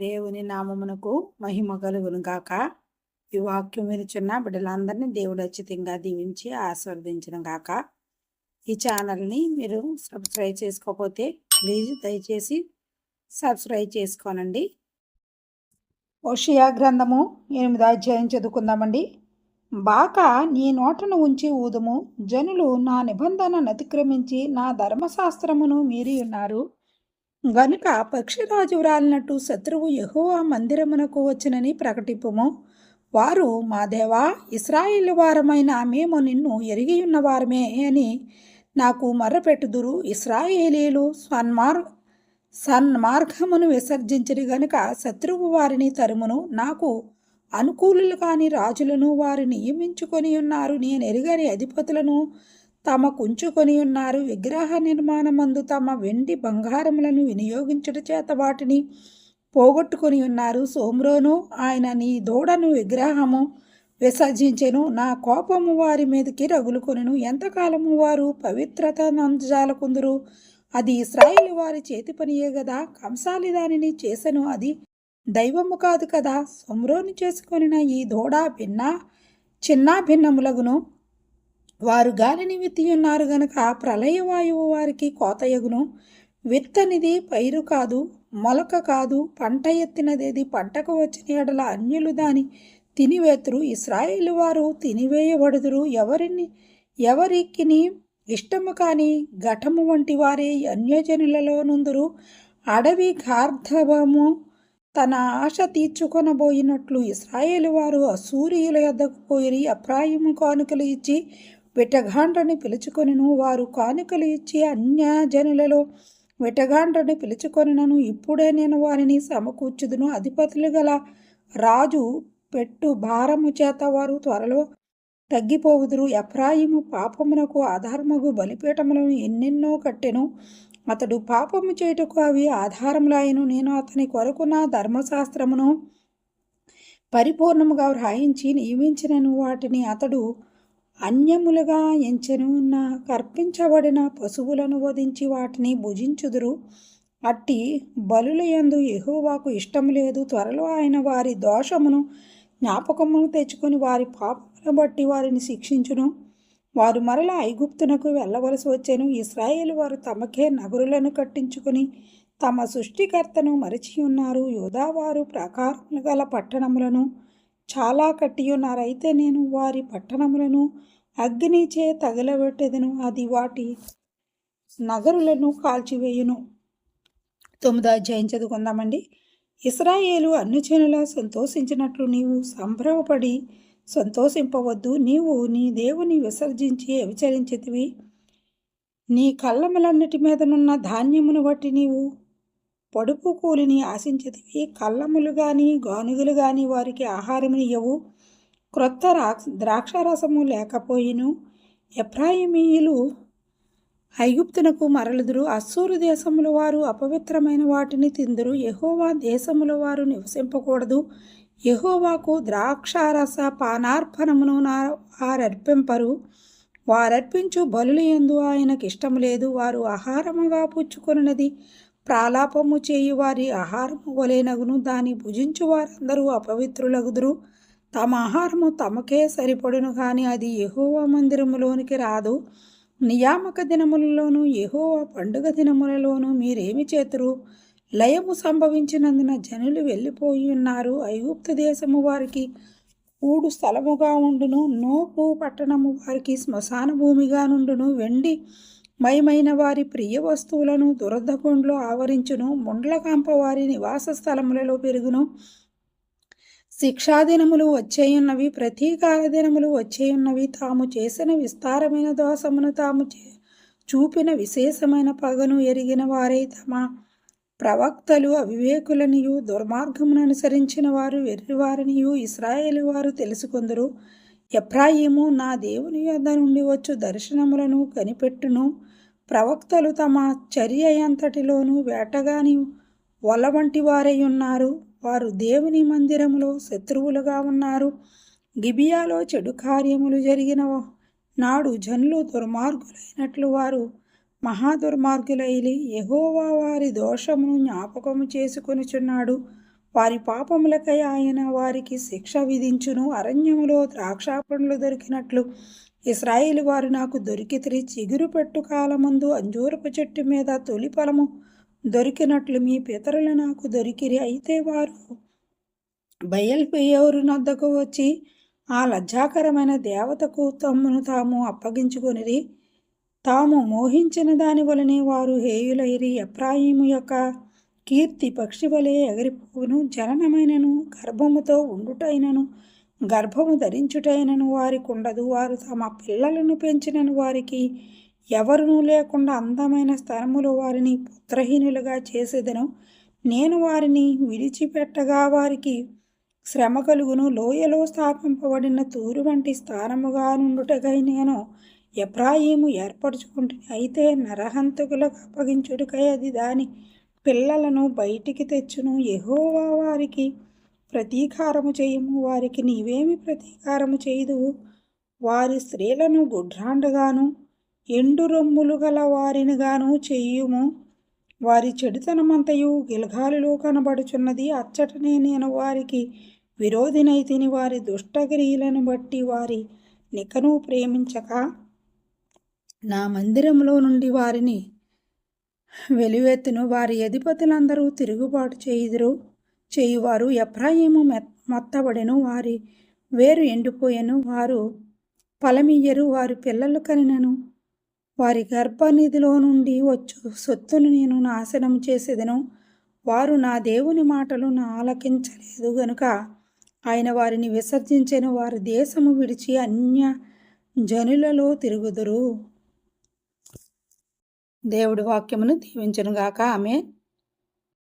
దేవుని నామమునకు మహిమ కలుగును గాక. ఈ వాక్యం వినిచున్న బిడ్డలందరినీ దేవుడు ఉచితంగా దీవించి ఆస్వాదించిన గాక. ఈ ఛానల్ని మీరు సబ్స్క్రైబ్ చేసుకోకపోతే ప్లీజ్ దయచేసి సబ్స్క్రైబ్ చేసుకోనండి. ఓషియా గ్రంథము ఎనిమిది అధ్యాయం చదువుకుందామండి. బాక నీ నోటను ఉంచి ఊదుము జనులు నా నిబంధనను అతిక్రమించి నా ధర్మశాస్త్రమును మీరి ఉన్నారు. గనుక పక్షిరాజు రాలినట్టు శత్రువు యహోవా మందిరమునకు వచ్చినని ప్రకటింపుము. వారు మా దేవా ఇస్రాయిల్ వారమైన మేము నిన్ను ఎరిగి ఉన్నవారమే అని నాకు మర్రపెట్టుదురు ఇస్రాయేలీలు సన్మార్ సన్మార్గమును విసర్జించరు గనుక శత్రువు వారిని తరుమును. నాకు అనుకూలులు కాని రాజులను వారు నియమించుకొని ఉన్నారు నేను ఎరుగని అధిపతులను తమ కుంచుకొని ఉన్నారు. విగ్రహ నిర్మాణమందు తమ వెండి బంగారములను వినియోగించుట చేత వాటిని పోగొట్టుకొని ఉన్నారు. సోమ్రోను ఆయన నీ దూడను విగ్రహము విసర్జించెను. నా కోపము వారి మీదకి రగులుకొనును. ఎంతకాలము వారు పవిత్రత నంజాలకుందురు? అది ఇస్రాయిలు వారి చేతి పనియే కదా కంసాలి దానిని చేసెను. అది దైవము కాదు కదా. సొమ్రోని చేసుకొనిన ఈ దూడ భిన్న చిన్న భిన్నములగును వారు గాలిని విత్తియున్నారు గనక ప్రళయవాయువు వారికి కోతయగును విత్తనిది పైరు కాదు మొలక కాదు పంట ఎత్తినదేది పంటకు వచ్చిన ఎడల అన్యులు దాని తినివేతురు. ఇస్రాయేలు వారు తినివేయబడుదురు. ఎవరిని ఎవరికిని ఇష్టము కాని ఘటము వంటి వారే అన్యజనులలో నుందురు. అడవి గార్ధవము తన ఆశ తీర్చుకొనబోయినట్లు ఇస్రాయేలు వారు అసూరియుల యొద్దకు పోయి అప్రాయము కానుకలు ఇచ్చి విటగాండ్రని పిలుచుకొనిను వారు కానుకలు ఇచ్చి అన్యజనులలో విటగాండ్రని పిలుచుకొనినను. ఇప్పుడే నేను వారిని సమకూర్చుదును. అధిపతులు గల రాజు పెట్టు భారము చేత వారు త్వరలో తగ్గిపోవుదురు. ఎఫ్రాయిము పాపమునకు ఆధారముగు బలిపీఠములను ఎన్నెన్నో కట్టెను. అతడు పాపము చేయుటకు అవి ఆధారములాయను. నేను అతని కొరకు నా ధర్మశాస్త్రమును పరిపూర్ణముగా వ్రాయించి నియమించినను. వాటిని అతడు అన్యములుగా ఎంచెను కర్పించబడిన పశువులను వధించి వాటిని భుజించుదురు. అట్టి బలులయందు ఎహోవాకు ఇష్టం లేదు. త్వరలో ఆయన వారి దోషమును జ్ఞాపకమును తెచ్చుకొని వారి పాపమును బట్టి వారిని శిక్షించును. వారు మరలా ఐగుప్తునకు వెళ్ళవలసి వచ్చాను. ఇస్రాయేల్ వారు తమకే నగరులను కట్టించుకొని తమ సృష్టికర్తను మరిచి ఉన్నారు యోధావారు ప్రాకారములు గల పట్టణములను చాలా కట్టియున్నారైతే అయితే నేను వారి పట్టణములను అగ్నిచే తగలబెట్టెదను అది వాటి నగరులను కాల్చివేయును. తొమ్మిదో అధ్యాయం చదువుకుందామండి. ఇస్రాయేలు అన్యజనుల సంతోషించినట్లు నీవు సంభ్రమపడి సంతోషింపవద్దు. నీవు నీ దేవుని విసర్జించి వ్యభిచరించితివి. నీ కళ్ళములన్నిటి మీదనున్న ధాన్యమును బట్టి నీవు పొడుపు కూలిని ఆశించదివి కళ్ళములు గాని గానుగులు గాని వారికి ఆహారమునియ్యవు క్రొత్త ద్రాక్షారసము లేకపోయిను ఎఫ్రాయిమీయులు ఐగుప్తునకు మరలుదురు. అస్సూరు దేశముల వారు అపవిత్రమైన వాటిని తిందురు. యహోవా దేశముల వారు నివసింపకూడదు. యహోవాకు ద్రాక్షారస పానార్పణమును వారర్పింపరు. వారర్పించు బలులు ఎందు ఆయనకి ఇష్టం లేదు. వారు ఆహారముగా పుచ్చుకున్నది ప్రాలాపము చేయు వారి ఆహారము వలెనగును దాని భుజించు వారందరూ అపవిత్రులగుదురు. తమ ఆహారము తమకే సరిపడును కానీ అది ఎహోవా మందిరములోనికి రాదు. నియామక దినములలోనూ ఎహోవా పండుగ దినములలోనూ మీరేమి చేతురు? లయము సంభవించినందున జనులు వెళ్ళిపోయి ఉన్నారు. ఐగుప్తు దేశము వారికి ఊడు స్థలముగా ఉండును. నోపు పట్టణము వారికి శ్మశాన భూమిగా నుండును. వెండి మయమైన వారి ప్రియ వస్తువులను దురదగుండ్లో ఆవరించును ముండ్లకాంప వారి నివాస స్థలములలో పెరుగును. శిక్షాదినములు వచ్చేయున్నవి ప్రతీకార దినములు వచ్చేయున్నవి. తాము చేసిన విస్తారమైన దోషమును తాము చూపిన విశేషమైన పగను ఎరిగిన వారై తమ ప్రవక్తలు. అవివేకులనియు దుర్మార్గమును అనుసరించిన వారు వెర్రివారినియు ఇస్రాయేలు వారు తెలుసుకుందరు. ఎఫ్రాయిము నా దేవుని యొద్ద నుండి వచ్చు దర్శనములను కనిపెట్టును. ప్రవక్తలు తమ చర్య అంతటిలోనూ వేటగాని వల వంటి వారై ఉన్నారు. వారు దేవుని మందిరములో శత్రువులుగా ఉన్నారు. గిబియాలో చెడు కార్యములు జరిగిన నాడు జనులు దుర్మార్గులైనట్లు వారు మహాదుర్మార్గులైలి యహోవా వారి దోషమును జ్ఞాపకము చేసుకొనుచున్నాడు. వారి పాపములకై ఆయన వారికి శిక్ష విధించును. అరణ్యములో ద్రాక్ష పండ్లు దొరికినట్లు ఇస్రాయేలు వారు నాకు దొరికితిరి. చిగురు పెట్టు కాలమందు అంజూరపు చెట్టు మీద తొలి ఫలము దొరికినట్లు మీ పితరులు నాకు దొరికిరి. అయితే వారు బయల్పెయ్యవరు నద్దకు వచ్చి ఆ లజ్జాకరమైన దేవతకు తమ్మును తాము అప్పగించుకొనిరి. తాము మోహించిన దాని వలనే వారు హేయులైరి. ఎప్రాయిము యొక్క కీర్తి పక్షి వలె ఎగిరిపోవును జననమైనను గర్భముతో ఉండుటైనను గర్భము ధరించుటైనను వారికి ఉండదు వారు తమ పిల్లలను పెంచినను వారికి ఎవరునూ లేకుండా అందమైన స్థలములు వారిని పుత్రహీనులుగా చేసేదను. నేను వారిని విడిచిపెట్టగా వారికి శ్రమ కలుగును. లోయలో స్థాపింపబడిన తూరు వంటి స్థానముగా నుండుటకై నేను ఎప్రాయిము ఏర్పరచుకుంటుంది అయితే నరహంతకులకు అప్పగించుటకై అది దాని పిల్లలను బయటికి తెచ్చును. ఎహోవా వారికి ప్రతీకారము చేయము. వారికి నీవేమి ప్రతీకారము చేయదు? వారి స్త్రీలను గుడ్రాండగాను ఎండు రొమ్ములు గల వారినిగాను చేయుము. వారి చెడుతనమంతయు గిలగాలిలో కనబడుచున్నది. అచ్చటనే నేను వారికి విరోధినైతిని వారి దుష్టగిరిలను బట్టి వారి నికను ప్రేమించక నా మందిరంలో నుండి వారిని వెలివెత్తును. వారి అధిపతులందరూ తిరుగుబాటు చేయుదురు. చేయువారు ఎఫ్రాయిము మొత్తబడెను. వారి వేరు ఎండిపోయెను. వారు ఫలమియ్యరు వారి పిల్లలు కనినను. వారి గర్భనిధిలో నుండి వచ్చు సొత్తును నేను నాశనం చేసేదను. వారు నా దేవుని మాటలు నా ఆలకించలేదు గనుక ఆయన వారిని విసర్జించిన. వారి దేశము విడిచి అన్య జనులలో తిరుగుదురు. దేవుడి వాక్యమును దీవించనుగాక. ఆమె